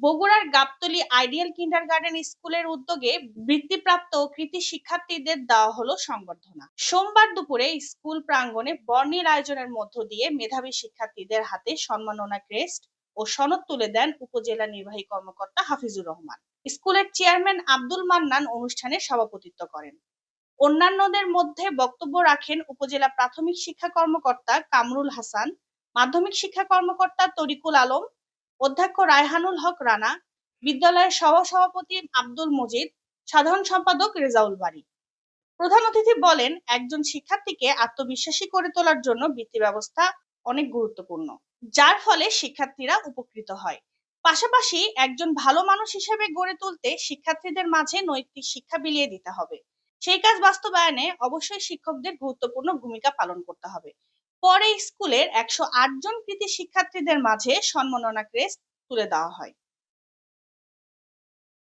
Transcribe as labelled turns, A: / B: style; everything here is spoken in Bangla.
A: বগুড়ার গাবতলী আইডিয়াল কিন্ডারগার্টেন স্কুলের উদ্যোগে বৃত্তিপ্রাপ্ত কৃতি শিক্ষার্থীদের দেওয়া হলো সংবর্ধনা। সোমবার দুপুরে স্কুল প্রাঙ্গণে বর্ণিল আয়োজনের মধ্য দিয়ে মেধাবী শিক্ষার্থীদের হাতে সম্মাননা ক্রেস্ট ও সনদ তুলে দেন উপজেলা নির্বাহী কর্মকর্তা হাফিজুর রহমান। স্কুলের চেয়ারম্যান আব্দুল মান্নান অনুষ্ঠানে সভাপতিত্ব করেন। অন্যান্যদের মধ্যে বক্তব্য রাখেন উপজেলা প্রাথমিক শিক্ষা কর্মকর্তা কামরুল হাসান, মাধ্যমিক শিক্ষা কর্মকর্তা তরিকুল আলম অধ্যক্ষ রায়হানুল হক রানা, বিদ্যালয়ের সহ সভাপতি আব্দুল মজিদ, সাধারণ সম্পাদক রেজাউল বারী। প্রধান অতিথি বলেন, একজন শিক্ষার্থীকে আত্মবিশ্বাসী করে তোলার জন্য বৃত্তি ব্যবস্থা অনেক গুরুত্বপূর্ণ, যার ফলে শিক্ষার্থীরা উপকৃত হয়। পাশাপাশি একজন ভালো মানুষ হিসেবে গড়ে তুলতে শিক্ষার্থীদের মাঝে নৈতিক শিক্ষা বিলিয়ে দিতে হবে। সেই কাজ বাস্তবায়নে অবশ্যই শিক্ষকদের গুরুত্বপূর্ণ ভূমিকা পালন করতে হবে। পরে স্কুলের একশো জন কৃতি শিক্ষার্থীদের মাঝে সম্মাননা ক্রেস্ট তুলে দেওয়া হয়।